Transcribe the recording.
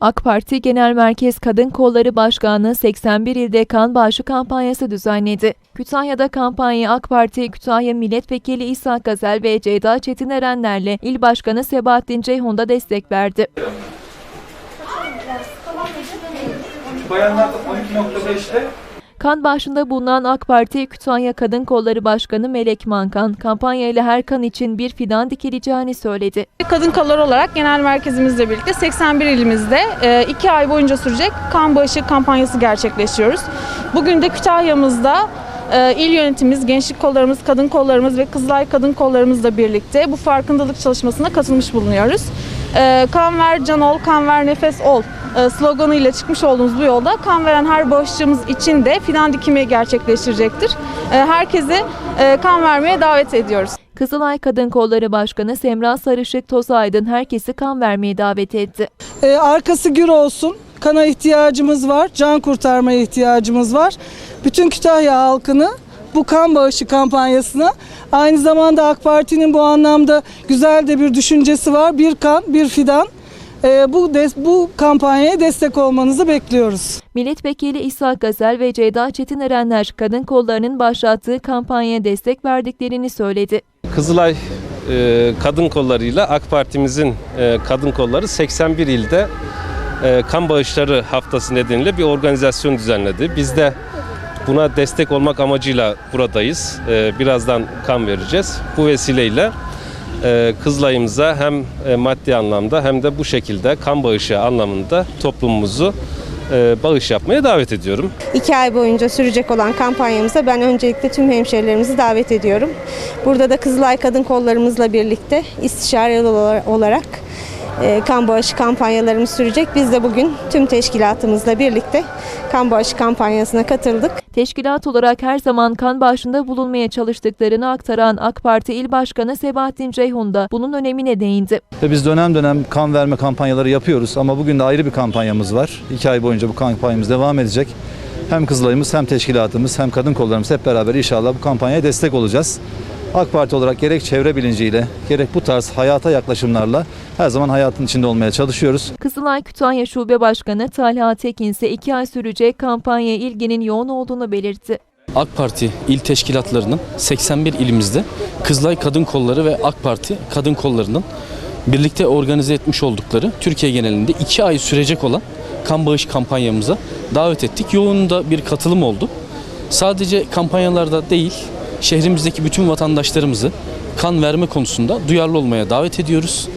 AK Parti Genel Merkez Kadın Kolları Başkanlığı 81 ilde kan bağışı kampanyası düzenledi. Kütahya'da kampanyayı AK Parti Kütahya Milletvekili İsa Gazel ve Ceyda Çetin Erenler'le İl Başkanı Sebahattin Ceyhun da destek verdi. Bayanlar 12.5'te Kan bağışında bulunan AK Parti Kütahya Kadın Kolları Başkanı Melek Mankan, kampanyayla her kan için bir fidan dikileceğini söyledi. Kadın kolları olarak genel merkezimizle birlikte 81 ilimizde 2 ay boyunca sürecek kan bağışı kampanyası gerçekleştiriyoruz. Bugün de Kütahya'mızda e, il yönetimimiz, gençlik kollarımız, kadın kollarımız ve Kızılay kadın kollarımızla birlikte bu farkındalık çalışmasına katılmış bulunuyoruz. E, Kan ver, can ol, kan ver, nefes ol e, sloganıyla çıkmış olduğumuz bu yolda kan veren her bağışçımız için de fidan dikimi gerçekleştirecektir. E, Herkesi e, kan vermeye davet ediyoruz. Kızılay Kadın Kolları Başkanı Semra Sarışık Tozaydın herkesi kan vermeye davet etti. Ee, arkası gür olsun. Kana ihtiyacımız var, can kurtarmaya ihtiyacımız var. Bütün Kütahya halkını bu kan bağışı kampanyasına aynı zamanda AK Parti'nin bu anlamda güzel de bir düşüncesi var. Bir kan, bir fidan. Ee, bu des- bu kampanyaya destek olmanızı bekliyoruz. Milletvekili İsa Gazel ve Ceyda Çetin Erenler kadın kollarının başlattığı kampanyaya destek verdiklerini söyledi. Kızılay e, kadın kollarıyla AK Partimizin e, kadın kolları 81 ilde e, kan bağışları haftası nedeniyle bir organizasyon düzenledi. Biz de buna destek olmak amacıyla buradayız. E, birazdan kan vereceğiz. Bu vesileyle e, Kızılay'ımıza hem e, maddi anlamda hem de bu şekilde kan bağışı anlamında toplumumuzu e, bağış yapmaya davet ediyorum. İki ay boyunca sürecek olan kampanyamıza ben öncelikle tüm hemşehrilerimizi davet ediyorum. Burada da Kızılay Kadın Kollarımızla birlikte istişareli olar- olarak e, kan bağışı kampanyalarımız sürecek. Biz de bugün tüm teşkilatımızla birlikte kan bağışı kampanyasına katıldık. Teşkilat olarak her zaman kan bağışında bulunmaya çalıştıklarını aktaran AK Parti İl Başkanı Sebahattin Ceyhun da bunun önemine değindi. Biz dönem dönem kan verme kampanyaları yapıyoruz ama bugün de ayrı bir kampanyamız var. İki ay boyunca bu kampanyamız devam edecek. Hem Kızılay'ımız hem teşkilatımız hem kadın kollarımız hep beraber inşallah bu kampanyaya destek olacağız. AK Parti olarak gerek çevre bilinciyle gerek bu tarz hayata yaklaşımlarla her zaman hayatın içinde olmaya çalışıyoruz. Kızılay Kütahya Şube Başkanı Talha Tekin ise iki ay sürecek kampanyaya ilginin yoğun olduğunu belirtti. AK Parti il teşkilatlarının 81 ilimizde Kızılay Kadın Kolları ve AK Parti Kadın Kolları'nın birlikte organize etmiş oldukları Türkiye genelinde 2 ay sürecek olan kan bağış kampanyamıza davet ettik. Yoğun da bir katılım oldu. Sadece kampanyalarda değil, şehrimizdeki bütün vatandaşlarımızı kan verme konusunda duyarlı olmaya davet ediyoruz.